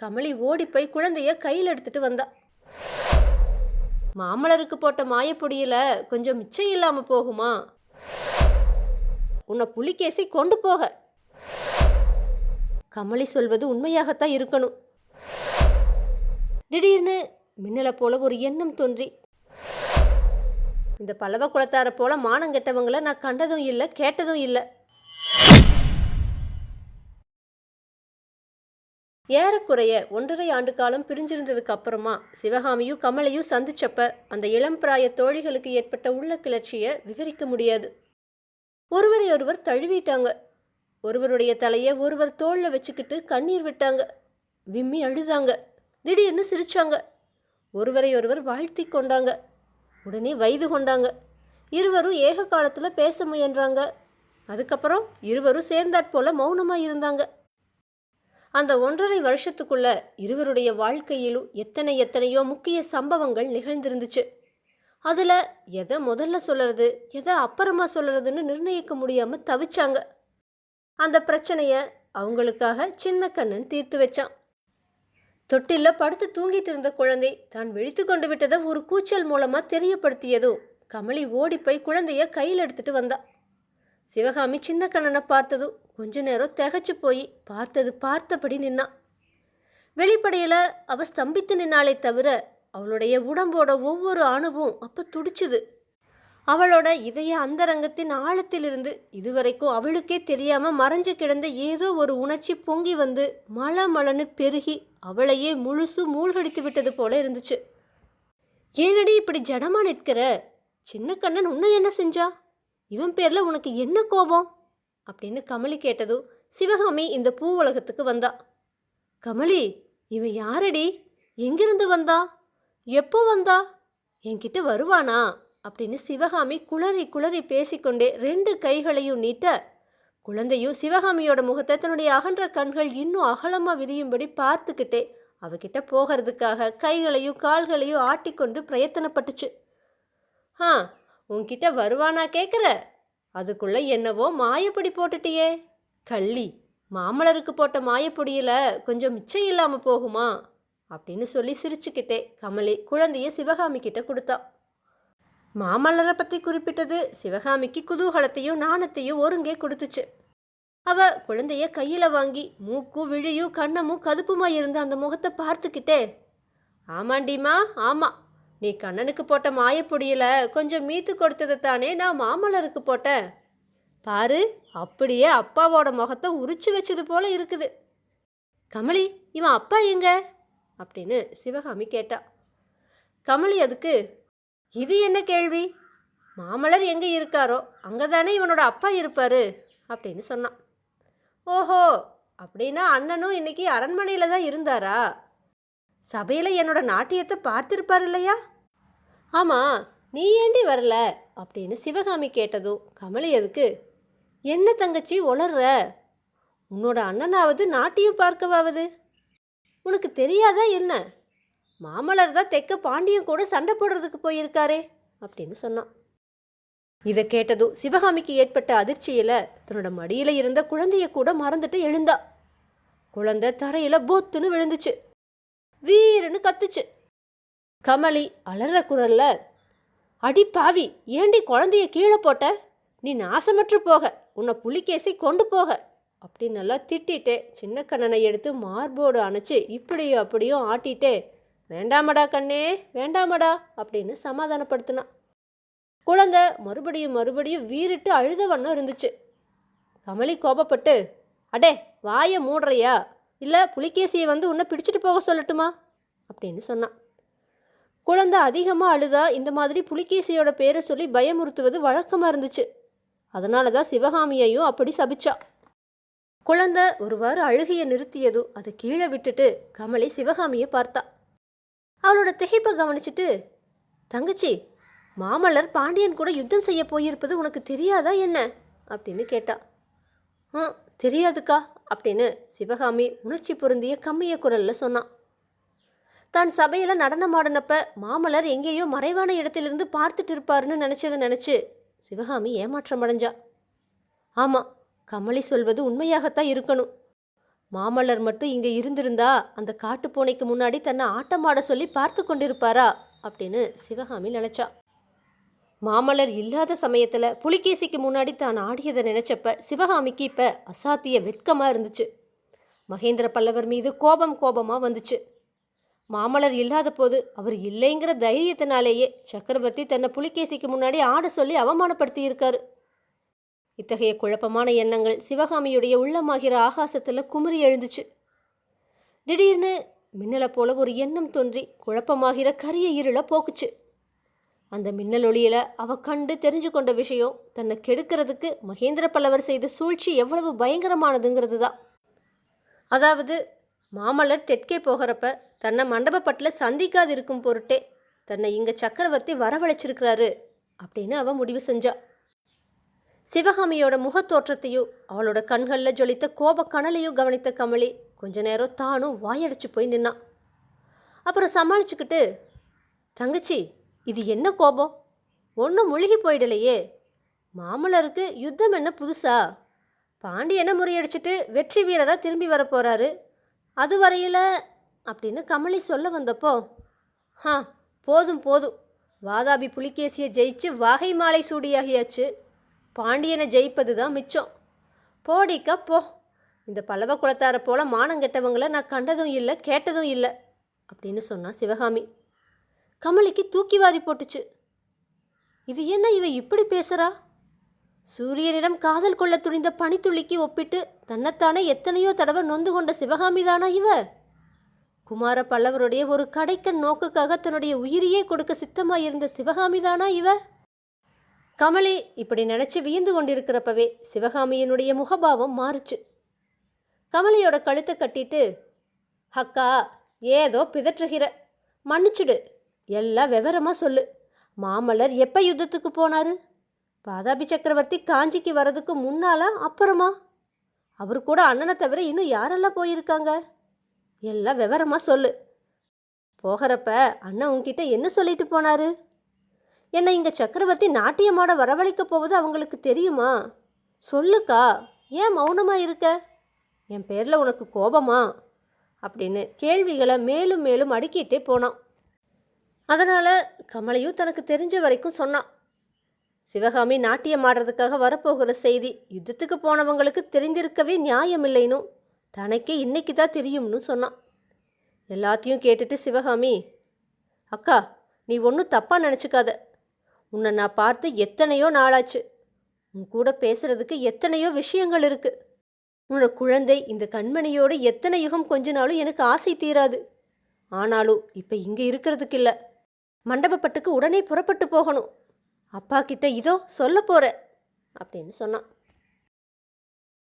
கமலி ஓடி போய் குழந்தைய கையில் எடுத்துட்டு வந்தா. மாமலருக்கு போட்ட மாயப்பொடியில் கொஞ்சம் மிச்சம் இல்லாமல் போகுமா? உன்னை புலிகேசி கொண்டு போக. கமலி சொல்வது உண்மையாகத்தான் இருக்கணும். திடீர்னு மின்னலை போல ஒரு எண்ணம் தோன்றி இந்த பல்லவ குலத்தாரை போல மானம் கெட்டவங்களை நான் கண்டதும் இல்லை கேட்டதும் இல்லை. ஏறக்குறைய ஒன்றரை ஆண்டு காலம் பிரிஞ்சிருந்ததுக்கு அப்புறமா சிவகாமியும் கமலையும் சந்திச்சப்ப அந்த இளம்பிராய தோழிகளுக்கு ஏற்பட்ட உள்ள கிளர்ச்சியை விவரிக்க முடியாது. ஒருவரை ஒருவர் தழுவிட்டாங்க. ஒருவருடைய தலையை ஒருவர் தோளில் வச்சுக்கிட்டு கண்ணீர் விட்டாங்க. விம்மி அழுதாங்க. திடீர்னு சிரிச்சாங்க. ஒருவரை ஒருவர் வாழ்த்தி கொண்டாங்க. உடனே வயது கொண்டாங்க. இருவரும் ஏக காலத்தில் பேச முயன்றாங்க. அதுக்கப்புறம் இருவரும் சேர்ந்தாற் போல மௌனமாக இருந்தாங்க அந்த ஒன்றரை வருஷத்துக்குள்ள இருவருடைய வாழ்க்கையிலும் எத்தனை எத்தனையோ முக்கிய சம்பவங்கள் நிகழ்ந்திருந்துச்சு. அதில் எதை முதல்ல சொல்கிறது எதை அப்புறமா சொல்கிறதுன்னு நிர்ணயிக்க முடியாமல் தவிச்சாங்க. அந்த பிரச்சனையை அவங்களுக்காக சின்ன கண்ணன் தீர்த்து வச்சான். தொட்டில படுத்து தூங்கிட்டு இருந்த குழந்தை தான் விழித்து கொண்டு விட்டதை ஒரு கூச்சல் மூலமாக தெரியப்படுத்தியதும் கமலி ஓடிப்போய் குழந்தைய கையில் எடுத்துட்டு வந்தா. சிவகாமி சின்ன கண்ணனை பார்த்ததும் கொஞ்ச நேரம் திகைச்சு போய் பார்த்தது பார்த்தபடி நின்னான் வெளிப்படையில் அவ ஸ்தம்பித்து நின்னாலே தவிர அவளுடைய உடம்போட ஒவ்வொரு அணுவும் அப்போ துடிச்சுது. அவளோட இதய அந்தரங்கத்தின் ஆழத்திலிருந்து இதுவரைக்கும் அவளுக்கே தெரியாமல் மறைஞ்சு கிடந்த ஏதோ ஒரு உணர்ச்சி பொங்கி வந்து மல மலன்னு பெருகி அவளையே முழுசு மூழ்கடித்து விட்டது போல இருந்துச்சு. ஏனடி இப்படி ஜடமாக நிற்கிற? சின்ன கண்ணன் உன்னை என்ன செஞ்சா? இவன் பேரில் உனக்கு என்ன கோபம்? அப்படின்னு கமலி கேட்டதும் சிவகாமி இந்த பூ உலகத்துக்கு வந்தா. கமலி இவன் யாரடி? எங்கிருந்து வந்தா? எப்போ வந்தா? என்கிட்ட வருவானா? அப்படின்னு சிவகாமி குளறி குளறி பேசிக்கொண்டே ரெண்டு கைகளையும் நீட்ட குழந்தையும் சிவகாமியோட முகத்தை தன்னுடைய அகன்ற கண்கள் இன்னும் அகலமாக விதியும்படி பார்த்துக்கிட்டே அவகிட்ட போகிறதுக்காக கைகளையும் கால்களையும் ஆட்டிக்கொண்டு பிரயத்தனப்பட்டுச்சு. ஆ உன்கிட்ட வருவானா கேட்குற அதுக்குள்ள என்னவோ மாயப்பொடி போட்டுட்டியே. கள்ளி மாமலருக்கு போட்ட மாயப்பொடியில் கொஞ்சம் மிச்சம் இல்லாமல் போகுமா? அப்படின்னு சொல்லி சிரிச்சுக்கிட்டே கமலி குழந்தைய சிவகாமி கிட்ட கொடுத்தான் மாமல்லரை பற்றி குறிப்பிட்டது சிவகாமிக்கு குதூகலத்தையும் நாணத்தையும் ஒருங்கே கொடுத்துச்சு. அவ குழந்தைய கையில் வாங்கி மூக்கும் விழியும் கண்ணமும் கதுப்புமா இருந்த அந்த முகத்தை பார்த்துக்கிட்டே ஆமாண்டிமா ஆமாம் நீ கண்ணனுக்கு போட்ட மாயப்பொடியில் கொஞ்சம் மீத்து கொடுத்தது தானே நான் மாமல்லருக்கு போட்டேன். பாரு அப்படியே அப்பாவோட முகத்தை உரிச்சு வச்சது போல இருக்குது. கமலி இவன் அப்பா எங்க? அப்படின்னு சிவகாமி கேட்டா. கமலி அதுக்கு இது என்ன கேள்வி? மாமலர் எங்கே இருக்காரோ அங்கே தானே இவனோட அப்பா இருப்பார் அப்படின்னு சொன்னான். ஓஹோ அப்படின்னா அண்ணனும் இன்னைக்கு அரண்மனையில் தான் இருந்தாரா? சபையில் என்னோட நாட்டியத்தை பார்த்துருப்பார் இல்லையா? ஆமாம் நீ ஏண்டி வரல? அப்படின்னு சிவகாமி கேட்டதும் கமலி அதுக்கு என்ன தங்கச்சி உளர்ற? உன்னோட அண்ணனாவது நாட்டியம் பார்க்கவாவது? உனக்கு தெரியாதா என்ன? மாமலர் தான் தெக்க பாண்டியன் கூட சண்டை போடுறதுக்கு போயிருக்காரே அப்படின்னு சொன்னான். இதை கேட்டதும் சிவகாமிக்கு ஏற்பட்ட அதிர்ச்சியில் தன்னோட மடியில் இருந்த குழந்தைய கூட மறந்துட்டு எழுந்தா. குழந்தை தரையில் போத்துன்னு விழுந்துச்சு. வீருன்னு கத்துச்சு. கமலி அலற குரல்ல அடி பாவி ஏண்டி குழந்தைய கீழே போட்ட? நீ நாசமற்று போக உன்னை புலிகேசி கொண்டு போக அப்படின்னு நல்லா திட்டிட்டு சின்ன கண்ணனை எடுத்து மார்போடு அணைச்சு இப்படியோ அப்படியோ ஆட்டிட்டே வேண்டாமடா கண்ணே வேண்டாமடா அப்படின்னு சமாதானப்படுத்தினான் குழந்தை மறுபடியும் மறுபடியும் வீறிட்டு அழுத வண்ணம் இருந்துச்சு. கமலி கோபப்பட்டு அடே வாயை மூடுறியா? இல்லை புலிகேசியை வந்து உன்னை பிடிச்சிட்டு போக சொல்லட்டுமா? அப்படின்னு சொன்னான். குழந்தை அதிகமாக அழுதா இந்த மாதிரி புலிகேசியோட பேரை சொல்லி பயமுறுத்துவது வழக்கமாக இருந்துச்சு. அதனால தான் சிவகாமியையும் அப்படி சபிச்சா. குழந்தை ஒருவாறு அழுகையை நிறுத்தியதும் அதை கீழே விட்டுட்டு கமலி சிவகாமியை பார்த்தா. அவளோட திகைப்பை கவனிச்சிட்டு தங்கச்சி மாமல்லர் பாண்டியன் கூட யுத்தம் செய்ய போயிருப்பது உனக்கு தெரியாதா என்ன? அப்படின்னு கேட்டா. ஆ தெரியாதுக்கா அப்படின்னு சிவகாமி உணர்ச்சி பொருந்திய கம்மிய குரலில் சொன்னான். தான் சபையில் நடனமாடினப்ப மாமலர் எங்கேயோ மறைவான இடத்திலிருந்து பார்த்துட்டு இருப்பாருன்னு நினச்சதை நினச்சி சிவகாமி ஏமாற்றம் அடைஞ்சா. ஆமாம் கமலி சொல்வது உண்மையாகத்தான் இருக்கணும். மாமல்லர் மட்டும் இங்கே இருந்திருந்தா அந்த காட்டுப்பூனைக்கு முன்னாடி தன்னை ஆட்டமாட சொல்லி பார்த்து கொண்டிருப்பாரா அப்படின்னு சிவகாமி நினச்சா. மாமல்லர் இல்லாத சமயத்தில் புலிகேசிக்கு முன்னாடி தான் ஆடியதை நினச்சப்ப சிவகாமிக்கு இப்போ அசாத்திய வெட்கமாக இருந்துச்சு. மகேந்திர பல்லவர் மீது கோபம் கோபமாக வந்துச்சு. மாமலர் இல்லாத போது அவர் இல்லைங்கிற தைரியத்தினாலேயே சக்கரவர்த்தி தன்னை புலிகேசிக்கு முன்னாடி ஆட சொல்லி அவமானப்படுத்தி இருக்காரு இத்தகைய குழப்பமான எண்ணங்கள் சிவகாமியுடைய உள்ளமாகிற ஆகாசத்தில் குமரி எழுந்துச்சு. திடீர்னு மின்னலை போல ஒரு எண்ணம் தோன்றி குழப்பமாகிற கரிய இருளை போக்குச்சு. அந்த மின்னல் ஒளியில அவ கண்டு தெரிஞ்சு கொண்ட விஷயம் தன்னை கெடுக்கிறதுக்கு மகேந்திர பல்லவர் செய்த சூழ்ச்சி எவ்வளவு பயங்கரமானதுங்கிறது தான் அதாவது மாமல்லர் தெற்கே போகிறப்ப தன்னை மண்டபப்பட்டில் சந்திக்காது இருக்கும் பொருட்டே தன்னை இங்கே சக்கரவர்த்தி வரவழைச்சிருக்கிறாரு அப்படின்னு அவ முடிவு செஞ்சா. சிவகாமியோட முகத்தோற்றத்தையும் அவளோட கண்களில் ஜொலித்த கோப கனலையும் கவனித்த கமலி கொஞ்ச நேரம் தானும் வாயடைச்சு போய் நின்னான் அப்புறம் சமாளிச்சுக்கிட்டு தங்கச்சி இது என்ன கோபம்? ஒன்றும் முழுகி போயிடலையே. மாமல்லருக்கு யுத்தம் என்ன புதுசா? பாண்டியனை முறியடிச்சிட்டு வெற்றி வீரராக திரும்பி வர போகிறாரு அது வரையில் அப்படின்னு கமலி சொல்ல வந்தப்போ ஹா போதும் போதும். வாதாபி புலிகேசியை ஜெயிச்சு வாகை மாலை சூடியாகியாச்சு. பாண்டியனை ஜெயிப்பது தான் மிச்சம். போடிக்கா போ. இந்த பல்லவ குலத்தார போல மானங்கெட்டவங்களை நான் கண்டதும் இல்லை கேட்டதும் இல்லை அப்படின்னு சொன்னா சிவகாமி. கமலிக்கு தூக்கி வாரி போட்டுச்சு. இது என்ன இவ இப்படி பேசுறா? சூரியனிடம் காதல் கொள்ள துணிந்த பனித்துளிக்கு ஒப்பிட்டு தன்னைத்தானே எத்தனையோ தடவை நொந்து கொண்ட சிவகாமி தானா இவ? குமார பல்லவருடைய ஒரு கடைக்க நோக்குக்காக தன்னுடைய உயிரையே கொடுக்க சித்தமாயிருந்த சிவகாமி தானா இவ? கமலி இப்படி நினச்சி வியந்து கொண்டிருக்கிறப்பவே சிவகாமியினுடைய முகபாவம் மாறுச்சு. கமலியோட கழுத்தை கட்டிட்டு அக்கா ஏதோ பிதற்றுகிற. மன்னிச்சிடு. எல்லாம் விவரமாக சொல்லு. மாமல்லர் எப்போ யுத்தத்துக்கு போனாரு? பாதாபி சக்கரவர்த்தி காஞ்சிக்கு வர்றதுக்கு முன்னாலா அப்புறமா? அவர் கூட அண்ணனை தவிர இன்னும் யாரெல்லாம் போயிருக்காங்க? எல்லாம் விவரமாக சொல்லு. போகிறப்ப அண்ணன் உன்கிட்ட என்ன சொல்லிட்டு போனார்? என்னை இங்கே சக்கரவர்த்தி நாட்டியமாட வரவழைக்க போவது அவங்களுக்கு தெரியுமா? சொல்லுக்கா ஏன் மௌனமாக இருக்க? என் பேரில் உனக்கு கோபமா? அப்படின்னு கேள்விகளை மேலும் மேலும் அடுக்கிட்டே போனான். அதனால் கமலையும் தனக்கு தெரிஞ்ச வரைக்கும் சொன்னான். சிவகாமி நாட்டியம் ஆடுறதுக்காக வரப்போகிற செய்தி யுத்தத்துக்கு போனவங்களுக்கு தெரிந்திருக்கவே நியாயமில்லைனும். தனக்கே இன்னைக்கு தான் தெரியும்னு சொன்னான். எல்லாத்தையும் கேட்டுட்டு சிவகாமி அக்கா நீ ஒன்றும் தப்பாக நினச்சிக்காத. உன்னை நான் பார்த்து எத்தனையோ நாளாச்சு. உன் கூட பேசுறதுக்கு எத்தனையோ விஷயங்கள் இருக்கு. உன்னோட குழந்தை இந்த கண்மணியோடு எத்தனை யுகம் கொஞ்ச நாளும் எனக்கு ஆசை தீராது. ஆனாலும் இப்போ இங்கே இருக்கிறதுக்கு இல்லை. மண்டபப்பட்டுக்கு உடனே புறப்பட்டு போகணும். அப்பா கிட்ட இதோ சொல்ல போகிற அப்படின்னு சொன்னான்.